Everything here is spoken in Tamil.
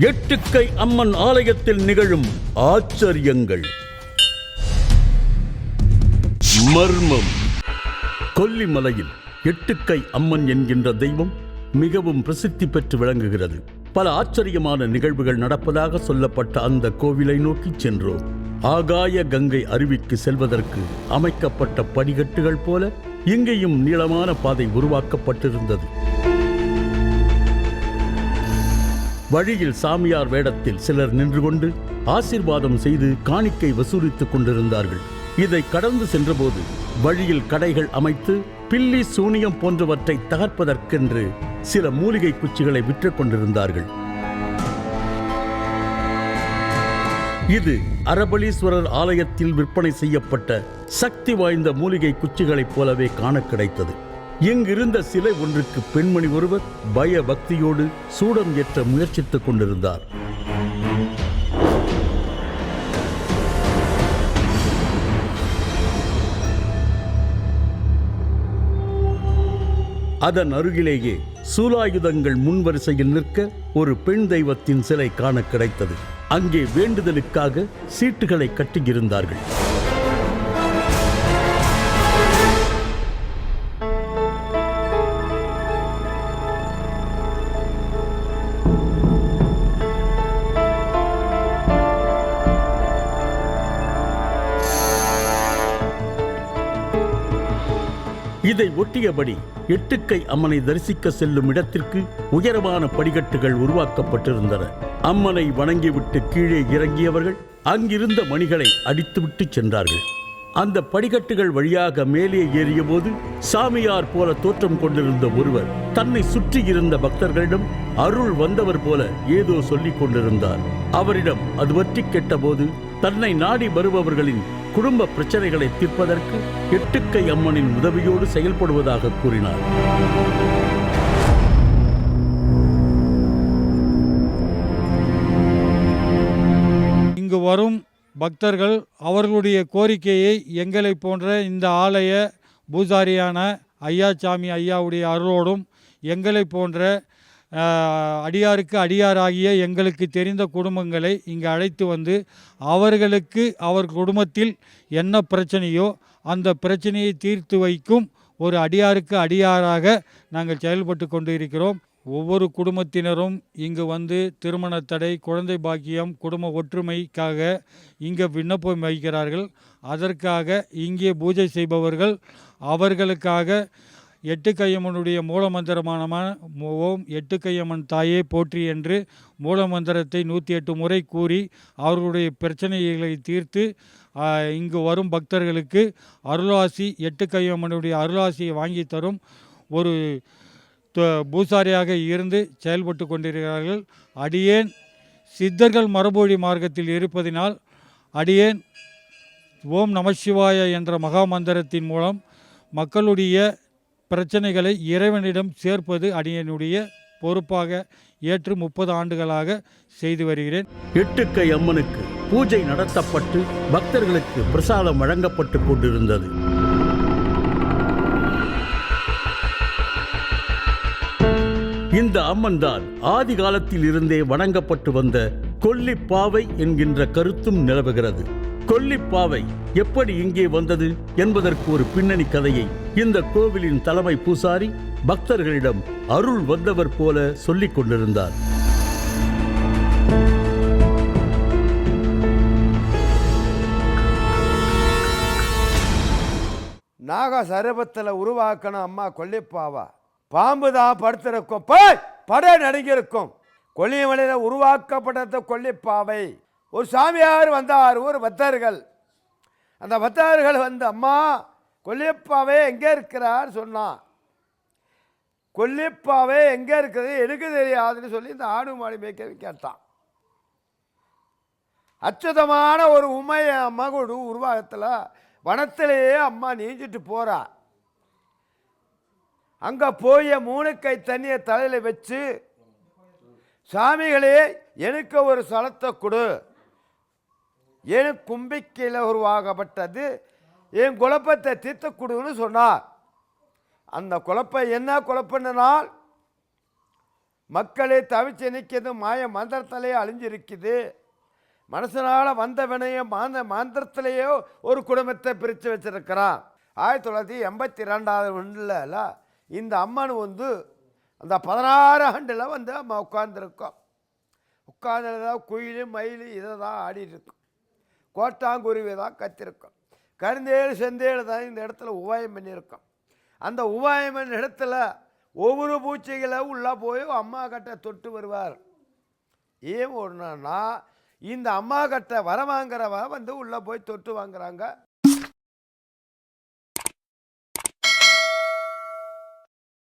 எட்டுக்கை அம்மன் ஆலயத்தில் நிகழும் ஆச்சரியங்கள். மர்மம். கொல்லிமலையில் எட்டுக்கை அம்மன் என்கின்ற தெய்வம் மிகவும் பிரசித்தி பெற்று விளங்குகிறது. பல ஆச்சரியமான நிகழ்வுகள் நடப்பதாக சொல்லப்பட்ட அந்த கோவிலை நோக்கி சென்றோம். ஆகாய கங்கை அருவிக்கு செல்வதற்கு அமைக்கப்பட்ட படிக்கட்டுகள் போல இங்கேயும் நீளமான பாதை உருவாக்கப்பட்டிருந்தது. வழியில் சாமியார் வேடத்தில் சிலர் நின்று கொண்டு ஆசீர்வாதம் செய்து காணிக்கை வசூலித்துக் கொண்டிருந்தார்கள். இதை கடந்து சென்றபோது வழியில் கடைகள் அமைத்து பில்லி சூனியம் போன்றவற்றை தகர்ப்பதற்கென்று சில மூலிகை குச்சிகளை விற்றுக் கொண்டிருந்தார்கள். இது அரபலீஸ்வரர் ஆலயத்தில் விற்பனை செய்யப்பட்ட சக்தி வாய்ந்த மூலிகை குச்சிகளைப் போலவே காண கிடைத்தது. இங்கிருந்த சிலை ஒன்றுக்கு பெண்மணி ஒருவர் பய பக்தியோடு சூடம் ஏற்ற முயற்சித்துக் கொண்டிருந்தார். அதன் அருகிலேயே சூலாயுதங்கள் முன்வரிசையில் நிற்க ஒரு பெண் தெய்வத்தின் சிலை காண கிடைத்தது. அங்கே வேண்டுதலுக்காக சீட்டுகளை கட்டியிருந்தார்கள். இதை ஒட்டியபடி எட்டுக்கை அம்மனை தரிசிக்க செல்லும் இடத்திற்கு உயரமான படிகட்டுகள் உருவாக்கப்பட்டிருந்தன. அம்மனை வணங்கிவிட்டு கீழே இறங்கியவர்கள் அங்கிருந்த மணிகளை அடித்துவிட்டு சென்றார்கள். அந்த படிக்கட்டுகள் வழியாக மேலே ஏறியபோது சாமியார் போல தோற்றம் கொண்டிருந்த ஒருவர் தன்னை சுற்றி இருந்த பக்தர்களிடம் அருள் வந்தவர் போல ஏதோ சொல்லிக் கொண்டிருந்தார். அவரிடம் அது பற்றி கேட்டபோது தன்னை நாடி வருபவர்களின் குடும்ப பிரச்சனைகளை தீர்ப்பதற்கு எட்டுக்கை அம்மனின் உதவியோடு செயல்படுவதாக கூறினார். இங்கு வரும் பக்தர்கள் அவர்களுடைய கோரிக்கையை எங்களை போன்ற இந்த ஆலய பூசாரியான ஐயாசாமி ஐயாவுடைய அருளோடும் எங்களை போன்ற அடியாருக்கு அடியாராகிய எங்களுக்கு தெரிந்த குடும்பங்களை இங்கு அழைத்து வந்து அவர்களுக்கு அவர் குடும்பத்தில் என்ன பிரச்சனையோ அந்த பிரச்சனையை தீர்த்து வைக்கும் ஒரு அடியாருக்கு அடியாராக நாங்கள் செயல்பட்டு கொண்டு இருக்கிறோம் ஒவ்வொரு குடும்பத்தினரும் இங்கு வந்து திருமண தடை குழந்தை பாக்கியம் குடும்ப ஒற்றுமைக்காக இங்கே விண்ணப்பம் வைக்கிறார்கள். அதற்காக இங்கே பூஜை செய்பவர்கள் அவர்களுக்காக எட்டுக்கையம்மனுடைய மூலமந்திரமான ஓம் எட்டுக்கையம்மன் தாயே போற்றி என்று மூலமந்திரத்தை நூற்றி எட்டு முறை கூறி அவர்களுடைய பிரச்சனைகளை தீர்த்து இங்கு வரும் பக்தர்களுக்கு அருளாசி எட்டுக்கையம்மனுடைய அருளாசியை வாங்கி தரும் ஒரு த- பூசாரியாக இருந்து செயல்பட்டு கொண்டிருக்கிறார்கள். அடியேன் சித்தர்கள் மரபொழி மார்க்கத்தில் இருப்பதினால் அடியேன் ஓம் நமசிவாய என்ற மகா மந்திரத்தின் மூலம் மக்களுடைய பிரச்சனைகளை இறைவனிடம் சேர்ப்பது அடியனுடைய பொறுப்பாக ஏற்று முப்பது ஆண்டுகளாக செய்து வருகிறேன். எட்டுக்கை அம்மனுக்கு பூஜை நடத்தப்பட்டு பக்தர்களுக்கு பிரசாதம் வழங்கப்பட்டு கொண்டிருந்தது. இந்த அம்மன் தான் ஆதி காலத்தில் இருந்தே வணங்கப்பட்டு வந்த கொல்லிப்பாவை என்கின்ற கருத்தும் நிலவுகிறது. கொல்லிப்பாவை எப்படி இங்கே வந்தது என்பதற்கு ஒரு பின்னணி கதையை இந்த கோவிலின் தலைமை பூசாரி பக்தர்களிடம் அருள் வந்தவர் போல சொல்லிக் கொண்டிருந்தார். நாக சரபத்தில் உருவாக்கணும் அம்மா கொல்லிப்பாவா? பாம்பு தான் படுத்திருக்கும். படை நடுங்கியிருக்கும். கொல்லிமலையில் உருவாக்கப்பட்ட கொல்லிப்பாவை. ஒரு சாமியார் வந்தார் ஒரு பக்தர்கள். அந்த பக்தர்கள் வந்து அம்மா கொல்லிப்பாவே எங்கே இருக்கிறார்? சொன்னான். கொல்லிப்பாவே எங்கே இருக்கிறது? எனக்கு தெரியாதுன்னு சொல்லி இந்த ஆடு மாடு மேய்க்க கேட்டான். அச்சுதமான ஒரு உமைய மகுடு உருவாகத்தில் வனத்திலேயே அம்மா நீஞ்சிட்டு போகிறா அங்கே போய் மூணு கை தண்ணியை தலையில் வச்சு சாமிகளே எனக்கு ஒரு சலத்தை கொடு. என் கும்பிக்கையில் உருவாகப்பட்டது என் குழப்பத்தை தீர்த்து கொடுன்னு சொன்னார். அந்த குழப்பம் என்ன குழப்பம்னால் மக்களை தவிச்சு நிற்கிறது மாய மந்திரத்திலேயே அழிஞ்சிருக்குது. மனசனால் வந்த மாந்த மந்திரத்திலேயோ ஒரு குடும்பத்தை பிரித்து வச்சுருக்கிறான். ஆயிரத்தி தொள்ளாயிரத்தி எண்பத்தி ரெண்டாவது ஒன்றில் இந்த அம்மன் வந்து அந்த பதினாறு ஆண்டில் வந்து அம்மா உட்கார்ந்துருக்கோம் உட்கார்ந்து குயில் மயில் இதை தான் ஆடிட்டுருக்கோம் கோட்டாங்குருவி தான் கத்திருக்கும். கருந்தேழு செந்தேழு தான் இந்த இடத்துல உபாயம் பண்ணியிருக்கோம். அந்த உபாயம் பண்ண இடத்துல ஒவ்வொரு பூச்சிகளை உள்ளே போய் அம்மா கட்டை தொட்டு வருவார். ஏன் ஒன்றுனா இந்த அம்மா கட்டை வர வாங்குறவ வந்து உள்ளே போய் தொட்டு வாங்குறாங்க.